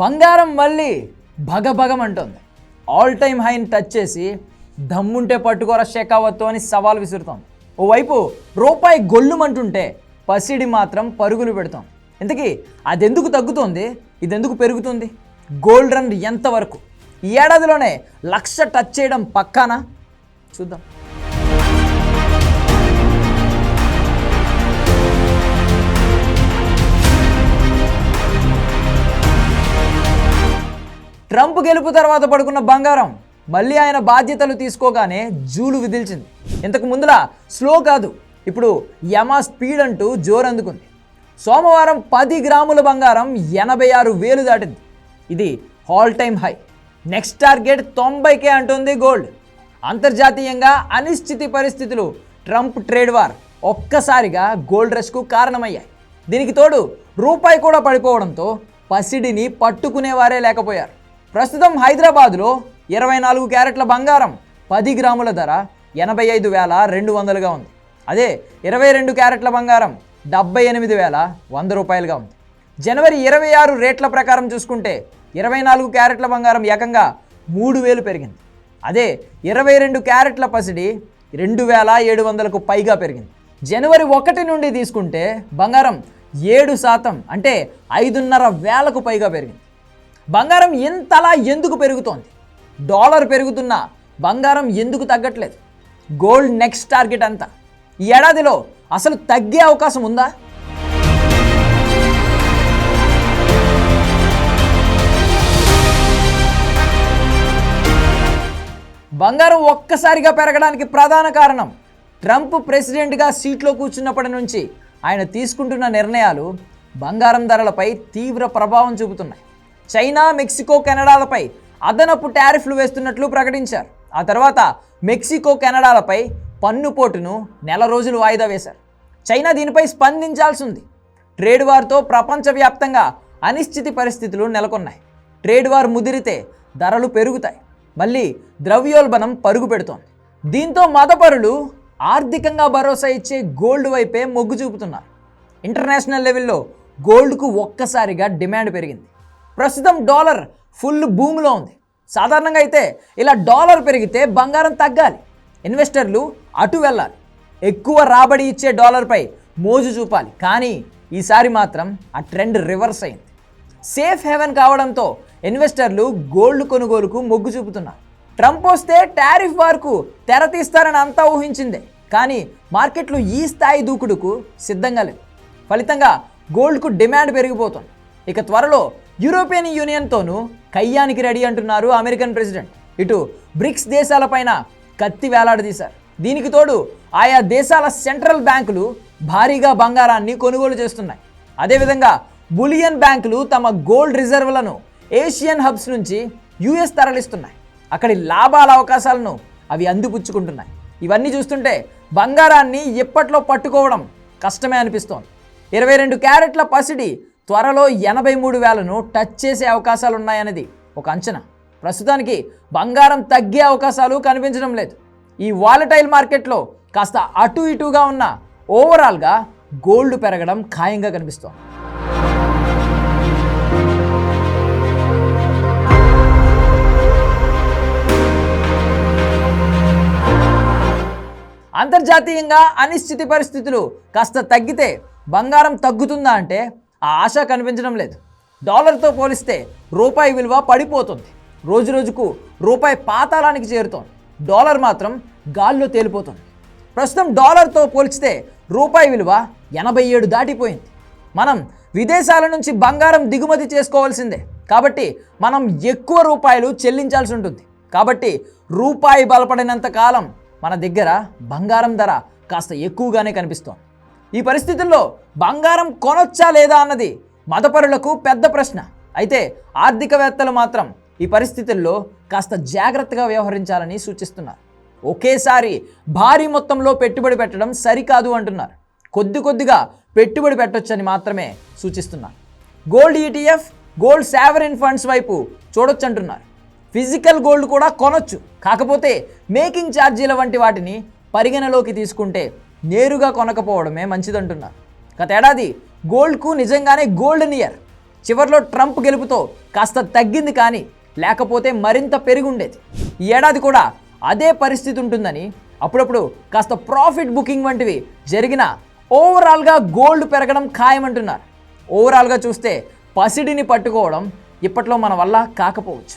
బంగారం మళ్ళీ భగభగమంటుంది ఆల్ టైమ్ హైని టచ్ చేసి దమ్ముంటే పట్టుకోర షేకావత్తు అని సవాల్ విసురుతోంది ఓవైపు రూపాయి గొల్లుమంటుంటే పసిడి మాత్రం పరుగులు పెడతాం. ఇంతకీ అదెందుకు తగ్గుతోంది? ఇదెందుకు పెరుగుతుంది? గోల్డ్ రన్ ఎంతవరకు ఈ ఏడాదిలోనే లక్ష టచ్ చేయడం పక్కానా? చూద్దాం. ట్రంప్ గెలుపు తర్వాత పడుకున్న బంగారం మళ్ళీ ఆయన బాధ్యతలు తీసుకోగానే జూలు విదిల్చింది. ఇంతకు ముందులా స్లో కాదు ఇప్పుడు యమా స్పీడ్ అంటూ జోరు అందుకుంది సోమవారం పది గ్రాముల బంగారం ఎనభై ఆరు వేలు దాటింది. ఇది all time high next target తొంభైకే అంటుంది గోల్డ్ అంతర్జాతీయంగా అనిశ్చితి పరిస్థితులు ట్రంప్ ట్రేడ్ వార్ ఒక్కసారిగా గోల్డ్ రష్కు కారణమయ్యాయి. దీనికి తోడు రూపాయి కూడా పడిపోవడంతో పసిడిని పట్టుకునేవారే లేకపోయారు. ప్రస్తుతం హైదరాబాదులో ఇరవై నాలుగు క్యారెట్ల బంగారం పది గ్రాముల ధర ఎనభై ఐదు వేల రెండు వందలుగా ఉంది. అదే ఇరవై రెండు క్యారెట్ల బంగారం డెబ్బై ఎనిమిది వేల వంద రూపాయలుగా ఉంది. జనవరి ఇరవై ఆరు రేట్ల ప్రకారం చూసుకుంటే ఇరవై నాలుగు క్యారెట్ల బంగారం ఏకంగా మూడు వేలు పెరిగింది. అదే ఇరవై రెండు క్యారెట్ల పసిడి రెండు వేల ఏడు వందలకు పైగా పెరిగింది. జనవరి ఒకటి నుండి తీసుకుంటే బంగారం ఏడు శాతం అంటే ఐదున్నర వేలకు పైగా పెరిగింది. బంగారం ఇంతలా ఎందుకు పెరుగుతోంది? డాలర్ పెరుగుతున్నా బంగారం ఎందుకు తగ్గట్లేదు? గోల్డ్ నెక్స్ట్ టార్గెట్ అంతా. ఈ ఏడాదిలో అసలు తగ్గే అవకాశం ఉందా? బంగారం ఒక్కసారిగా పెరగడానికి ప్రధాన కారణం ట్రంప్ ప్రెసిడెంట్గా సీట్లో కూర్చున్నప్పటి నుంచి ఆయన తీసుకుంటున్న నిర్ణయాలు బంగారం ధరలపై తీవ్ర ప్రభావం చూపుతున్నాయి. చైనా మెక్సికో కెనడాలపై అదనపు టారిఫ్లు వేస్తున్నట్లు ప్రకటించారు. ఆ తర్వాత మెక్సికో కెనడాలపై పన్నుపోటును నెల రోజులు వాయిదా వేశారు. చైనా దీనిపై స్పందించాల్సి ఉంది ట్రేడ్ వార్తో ప్రపంచవ్యాప్తంగా అనిశ్చితి పరిస్థితులు నెలకొన్నాయి. ట్రేడ్ వార్ ముదిరితే ధరలు పెరుగుతాయి. మళ్ళీ ద్రవ్యోల్బణం పరుగు పెడుతోంది. దీంతో మతపరులు ఆర్థికంగా భరోసా ఇచ్చే గోల్డ్ వైపే మొగ్గు చూపుతున్నారు. ఇంటర్నేషనల్ లెవెల్లో గోల్డ్కు ఒక్కసారిగా డిమాండ్ పెరిగింది. ప్రస్తుతం డాలర్ ఫుల్ భూమిలో ఉంది. సాధారణంగా అయితే ఇలా డాలర్ పెరిగితే బంగారం తగ్గాలి. ఇన్వెస్టర్లు అటు వెళ్ళాలి. ఎక్కువ రాబడి ఇచ్చే డాలర్పై మోజు చూపాలి. కానీ ఈసారి మాత్రం ఆ ట్రెండ్ రివర్స్ అయింది. సేఫ్ హెవెన్ కావడంతో ఇన్వెస్టర్లు గోల్డ్ కొనుగోలుకు మొగ్గు చూపుతున్నారు. ట్రంప్ వస్తే టారిఫ్ వార్కు తెర తీస్తారని అంతా ఊహించిందే. కానీ మార్కెట్లు ఈ స్థాయి దూకుడుకు సిద్ధంగా లేవు. ఫలితంగా గోల్డ్కు డిమాండ్ పెరిగిపోతుంది. ఇక త్వరలో యూరోపియన్ యూనియన్తోనూ కయ్యానికి రెడీ అంటున్నారు అమెరికన్ ప్రెసిడెంట్. ఇటు బ్రిక్స్ దేశాలపైన కత్తి వేలాడదీశారు. దీనికి తోడు ఆయా దేశాల సెంట్రల్ బ్యాంకులు భారీగా బంగారాన్ని కొనుగోలు చేస్తున్నాయి. అదేవిధంగా బులియన్ బ్యాంకులు తమ గోల్డ్ రిజర్వ్లను ఏషియన్ హబ్స్ నుంచి యుఎస్ తరలిస్తున్నాయి. అక్కడి లాభాల అవకాశాలను అవి అందిపుచ్చుకుంటున్నాయి. ఇవన్నీ చూస్తుంటే బంగారాన్ని ఎప్పట్లో పట్టుకోవడం కష్టమే అనిపిస్తోంది. ఇరవై రెండు క్యారెట్ల పసిడి త్వరలో ఎనభై మూడు వేలను టచ్ చేసే అవకాశాలు ఉన్నాయన్నది ఒక అంచనా. ప్రస్తుతానికి బంగారం తగ్గే అవకాశాలు కనిపించడం లేదు. ఈ వాలటైల్ మార్కెట్లో కాస్త అటు ఇటుగా ఉన్న ఓవరాల్గా గోల్డ్ పెరగడం ఖాయంగా కనిపిస్తోంది. అంతర్జాతీయంగా అనిశ్చితి పరిస్థితులు కాస్త తగ్గితే బంగారం తగ్గుతుందా అంటే ఆ ఆశ కనిపించడం లేదు. డాలర్తో పోలిస్తే రూపాయి విలువ పడిపోతుంది. రోజు రోజుకు రూపాయి పాతాళానికి చేరుతోంది. డాలర్ మాత్రం గాల్లో తేలిపోతుంది. ప్రస్తుతం డాలర్తో పోల్చితే రూపాయి విలువ ఎనభై ఏడు దాటిపోయింది. మనం విదేశాల నుంచి బంగారం దిగుమతి చేసుకోవాల్సిందే. కాబట్టి మనం ఎక్కువ రూపాయలు చెల్లించాల్సి ఉంటుంది. కాబట్టి రూపాయి బలపడినంత కాలం మన దగ్గర బంగారం ధర కాస్త ఎక్కువగానే కనిపిస్తోంది. ఈ పరిస్థితుల్లో బంగారం కొనొచ్చా లేదా అన్నది మతపరులకు పెద్ద ప్రశ్న. అయితే ఆర్థికవేత్తలు మాత్రం ఈ పరిస్థితుల్లో కాస్త జాగ్రత్తగా వ్యవహరించాలని సూచిస్తున్నారు. ఒకేసారి భారీ మొత్తంలో పెట్టుబడి పెట్టడం సరికాదు అంటున్నారు. కొద్ది కొద్దిగా పెట్టుబడి పెట్టొచ్చని మాత్రమే సూచిస్తున్నారు. Gold ETF gold sovereign funds వైపు చూడొచ్చు అంటున్నారు ఫిజికల్ గోల్డ్ కూడా కొనొచ్చు. కాకపోతే మేకింగ్ ఛార్జీల వంటి వాటిని పరిగణలోకి తీసుకుంటే నేరుగా కొనకపోవడమే మంచిదంటున్నారు. గత ఏడాది గోల్డ్కు నిజంగానే గోల్డెన్ ఇయర్ చివర్లో ట్రంప్ గెలుపుతో కాస్త తగ్గింది కానీ లేకపోతే మరింత పెరిగి ఉండేది ఈ ఏడాది కూడా అదే పరిస్థితి ఉంటుందని అప్పుడప్పుడు కాస్త ప్రాఫిట్ బుకింగ్ వంటివి జరిగిన ఓవరాల్గా గోల్డ్ పెరగడం ఖాయమంటున్నారు. ఓవరాల్గా చూస్తే పసిడిని పట్టుకోవడం ఇప్పట్లో మన వల్ల కాకపోవచ్చు.